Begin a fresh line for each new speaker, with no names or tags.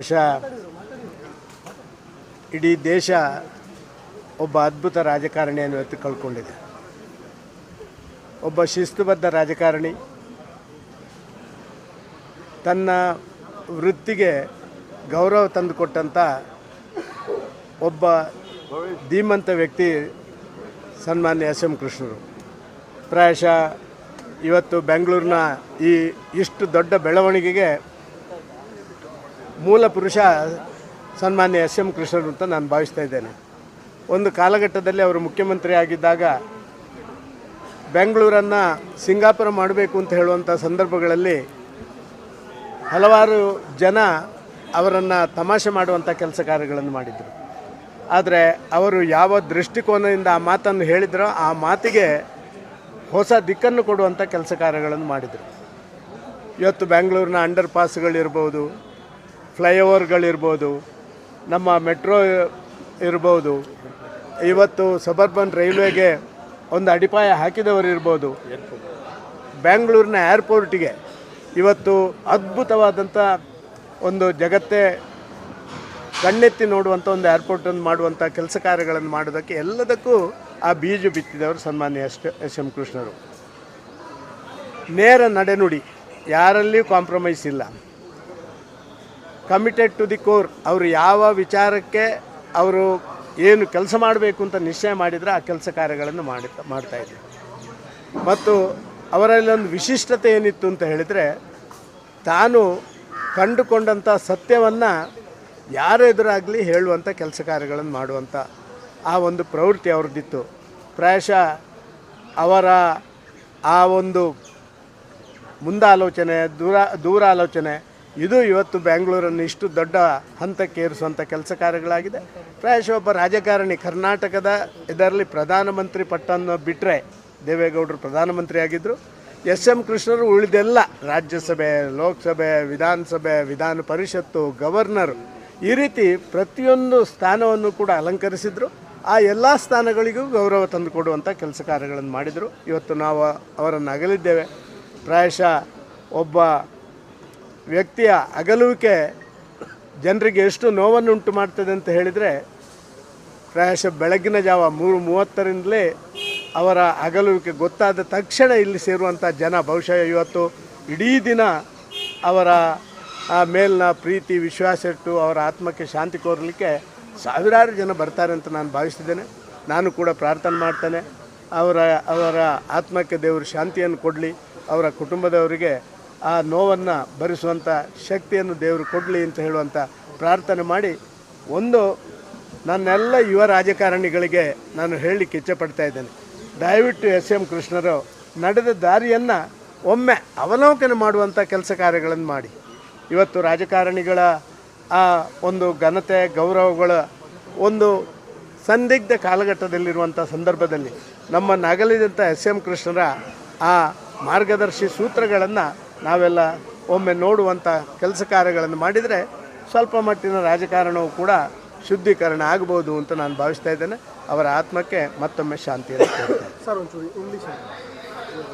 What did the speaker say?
ದೇಶ, ಇಡೀ ದೇಶ ಒಬ್ಬ ಅದ್ಭುತ ರಾಜಕಾರಣಿಯನ್ನು ಎತ್ತು ಕಳ್ಕೊಂಡಿದೆ ಒಬ್ಬ ಶಿಸ್ತುಬದ್ಧ ರಾಜಕಾರಣಿ. ತನ್ನ ವೃತ್ತಿಗೆ ಗೌರವ ತಂದುಕೊಟ್ಟಂಥ ಒಬ್ಬ ಧೀಮಂತ ವ್ಯಕ್ತಿ ಸನ್ಮಾನ್ಯ ಎಸ್ ಎಂ ಕೃಷ್ಣರು. ಪ್ರಾಯಶಃ ಇವತ್ತು ಬೆಂಗಳೂರಿನ ಈ ಇಷ್ಟು ದೊಡ್ಡ ಬೆಳವಣಿಗೆಗೆ ಮೂಲ ಪುರುಷ ಸನ್ಮಾನ್ಯ ಎಸ್ ಎಂ ಕೃಷ್ಣರು ಅಂತ ನಾನು ಭಾವಿಸ್ತಾ ಇದ್ದೇನೆ. ಒಂದು ಕಾಲಘಟ್ಟದಲ್ಲಿ ಅವರು ಮುಖ್ಯಮಂತ್ರಿ ಆಗಿದ್ದಾಗ ಬೆಂಗಳೂರನ್ನು ಸಿಂಗಾಪುರ ಮಾಡಬೇಕು ಅಂತ ಹೇಳುವಂಥ ಸಂದರ್ಭಗಳಲ್ಲಿ ಹಲವಾರು ಜನ ಅವರನ್ನು ತಮಾಷೆ ಮಾಡುವಂಥ ಕೆಲಸ ಕಾರ್ಯಗಳನ್ನು ಮಾಡಿದರು. ಆದರೆ ಅವರು ಯಾವ ದೃಷ್ಟಿಕೋನದಿಂದ ಆ ಮಾತನ್ನು ಹೇಳಿದರೋ ಆ ಮಾತಿಗೆ ಹೊಸ ದಿಕ್ಕನ್ನು ಕೊಡುವಂಥ ಕೆಲಸ ಕಾರ್ಯಗಳನ್ನು ಮಾಡಿದರು. ಇವತ್ತು ಬೆಂಗಳೂರಿನ ಅಂಡರ್ ಪಾಸ್ಗಳಿರ್ಬೋದು ಫ್ಲೈಓವರ್ಗಳಿರ್ಬೋದು, ನಮ್ಮ ಮೆಟ್ರೋ ಇರ್ಬೋದು, ಇವತ್ತು ಸಬರ್ಬನ್ ರೈಲ್ವೆಗೆ ಒಂದು ಅಡಿಪಾಯ ಹಾಕಿದವರು ಇರ್ಬೋದು ಬೆಂಗಳೂರಿನ ಏರ್ಪೋರ್ಟಿಗೆ ಇವತ್ತು ಅದ್ಭುತವಾದಂಥ ಒಂದು ಜಗತ್ತೇ ಕಣ್ಣೆತ್ತಿ ನೋಡುವಂಥ ಒಂದು ಏರ್ಪೋರ್ಟನ್ನು ಮಾಡುವಂಥ ಕೆಲಸ ಕಾರ್ಯಗಳನ್ನು ಮಾಡೋದಕ್ಕೆ ಎಲ್ಲದಕ್ಕೂ ಆ ಬೀಜ ಬಿತ್ತಿದವರು ಸನ್ಮಾನ್ಯ ಎಸ್ ಎಸ್ ಎಂ ಕೃಷ್ಣರು. ನೇರ ನಡೆನುಡಿ, ಯಾರಲ್ಲಿಯೂ ಕಾಂಪ್ರಮೈಸ್ ಇಲ್ಲ. ಕಮಿಟೆಡ್ ಟು ದಿ ಕೋರ್ ಅವರು ಯಾವ ವಿಚಾರಕ್ಕೆ ಅವರು ಏನು ಕೆಲಸ ಮಾಡಬೇಕು ಅಂತ ನಿಶ್ಚಯ ಮಾಡಿದರೆ ಆ ಕೆಲಸ ಕಾರ್ಯಗಳನ್ನು ಮಾಡಿ, ಮಾಡ್ತಾ ಇದ್ದರು ಮತ್ತು ಅವರಲ್ಲಿ ಒಂದು ವಿಶಿಷ್ಟತೆ ಏನಿತ್ತು ಅಂತ ಹೇಳಿದರೆ, ತಾನು ಕಂಡುಕೊಂಡಂಥ ಸತ್ಯವನ್ನು ಯಾರ ಎದುರಾಗಲಿ ಹೇಳುವಂಥ ಕೆಲಸ ಕಾರ್ಯಗಳನ್ನು ಮಾಡುವಂಥ ಆ ಒಂದು ಪ್ರವೃತ್ತಿ ಅವ್ರದ್ದಿತ್ತು. ಪ್ರಾಯಶಃ ಅವರ ಆ ಒಂದು ಮುಂದಾಲೋಚನೆ, ದೂರ, ದೂರಾಲೋಚನೆ ಇದು ಇವತ್ತು ಬೆಂಗಳೂರನ್ನು ಇಷ್ಟು ದೊಡ್ಡ ಹಂತಕ್ಕೆ ಏರಿಸುವಂಥ ಕೆಲಸ ಕಾರ್ಯಗಳಾಗಿದೆ. ಪ್ರಾಯಶಃ ಒಬ್ಬ ರಾಜಕಾರಣಿ ಕರ್ನಾಟಕದ ಇದರಲ್ಲಿ ಪ್ರಧಾನಮಂತ್ರಿ ಪಟ್ಟನ್ನು ಬಿಟ್ಟರೆ ದೇವೇಗೌಡರು ಪ್ರಧಾನಮಂತ್ರಿ ಆಗಿದ್ದರು ಎಸ್ ಎಂ ಕೃಷ್ಣರು ಉಳಿದೆಲ್ಲ ರಾಜ್ಯಸಭೆ, ಲೋಕಸಭೆ, ವಿಧಾನಸಭೆ, ವಿಧಾನ ಪರಿಷತ್ತು, ಗವರ್ನರ್ ಈ ರೀತಿ ಪ್ರತಿಯೊಂದು ಸ್ಥಾನವನ್ನು ಕೂಡ ಅಲಂಕರಿಸಿದರು. ಆ ಎಲ್ಲ ಸ್ಥಾನಗಳಿಗೂ ಗೌರವ ತಂದುಕೊಡುವಂಥ ಕೆಲಸ ಕಾರ್ಯಗಳನ್ನು ಮಾಡಿದರು. ಇವತ್ತು ನಾವು ಅವರನ್ನು ಅಗಲಿದ್ದೇವೆ ಪ್ರಾಯಶಃ ಒಬ್ಬ ವ್ಯಕ್ತಿಯ ಅಗಲುವಿಕೆ ಜನರಿಗೆ ಎಷ್ಟು ನೋವನ್ನು ಉಂಟು ಮಾಡ್ತದೆ ಅಂತ ಹೇಳಿದರೆ, ಪ್ರಾಯಶಃ ಬೆಳಗಿನ ಜಾವ ಮೂರು ಮೂವತ್ತರಿಂದಲೇ ಅವರ ಅಗಲುವಿಕೆ ಗೊತ್ತಾದ ತಕ್ಷಣ ಇಲ್ಲಿ ಸೇರುವಂಥ ಜನ, ಬಹುಶಃ ಇವತ್ತು ಇಡೀ ದಿನ ಅವರ ಮೇಲಿನ ಪ್ರೀತಿ, ವಿಶ್ವಾಸ ಇಟ್ಟು ಅವರ ಆತ್ಮಕ್ಕೆ ಶಾಂತಿ ಕೋರಲಿಕ್ಕೆ ಸಾವಿರಾರು ಜನ ಬರ್ತಾರೆ ಅಂತ ನಾನು ಭಾವಿಸ್ತಿದ್ದೇನೆ. ನಾನು ಕೂಡ ಪ್ರಾರ್ಥನೆ ಮಾಡ್ತೇನೆ. ಅವರ ಅವರ ಆತ್ಮಕ್ಕೆ ದೇವರು ಶಾಂತಿಯನ್ನು ಕೊಡಲಿ. ಅವರ ಕುಟುಂಬದವರಿಗೆ ಆ ನೋವನ್ನು ಭರಿಸುವಂಥ ಶಕ್ತಿಯನ್ನು ದೇವರು ಕೊಡಲಿ ಅಂತ ಹೇಳುವಂಥ ಪ್ರಾರ್ಥನೆ ಮಾಡಿ ಒಂದು, ನನ್ನೆಲ್ಲ ಯುವ ರಾಜಕಾರಣಿಗಳಿಗೆ ನಾನು ಹೇಳಲಿಕ್ಕೆ ಇಚ್ಛೆಪಡ್ತಾ ಇದ್ದೇನೆ. ದಯವಿಟ್ಟು ಎಸ್ ಎಂ ಕೃಷ್ಣರು ನಡೆದ ದಾರಿಯನ್ನು ಒಮ್ಮೆ ಅವಲೋಕನ ಮಾಡುವಂಥ ಕೆಲಸ ಕಾರ್ಯಗಳನ್ನು ಮಾಡಿ. ಇವತ್ತು ರಾಜಕಾರಣಿಗಳ ಆ ಒಂದು ಘನತೆ, ಗೌರವಗಳ ಒಂದು ಸಂದಿಗ್ಧ ಕಾಲಘಟ್ಟದಲ್ಲಿರುವಂಥ ಸಂದರ್ಭದಲ್ಲಿ ನಮ್ಮ ನಗಲಿದಂಥ ಎಸ್ ಎಂ ಕೃಷ್ಣರ ಆ ಮಾರ್ಗದರ್ಶಿ ಸೂತ್ರಗಳನ್ನು ನಾವೆಲ್ಲ ಒಮ್ಮೆ ನೋಡುವಂಥ ಕೆಲಸ ಕಾರ್ಯಗಳನ್ನು ಮಾಡಿದರೆ ಸ್ವಲ್ಪ ಮಟ್ಟಿನ ರಾಜಕಾರಣವು ಕೂಡ ಶುದ್ಧೀಕರಣ ಆಗ್ಬೋದು ಅಂತ ನಾನು ಭಾವಿಸ್ತಾ ಇದ್ದೇನೆ. ಅವರ ಆತ್ಮಕ್ಕೆ ಮತ್ತೊಮ್ಮೆ ಶಾಂತಿ ಕೋರ್ತೇನೆ
ಸರ್, ಒಂಚೂರು ಇಂಗ್ಲೀಷ್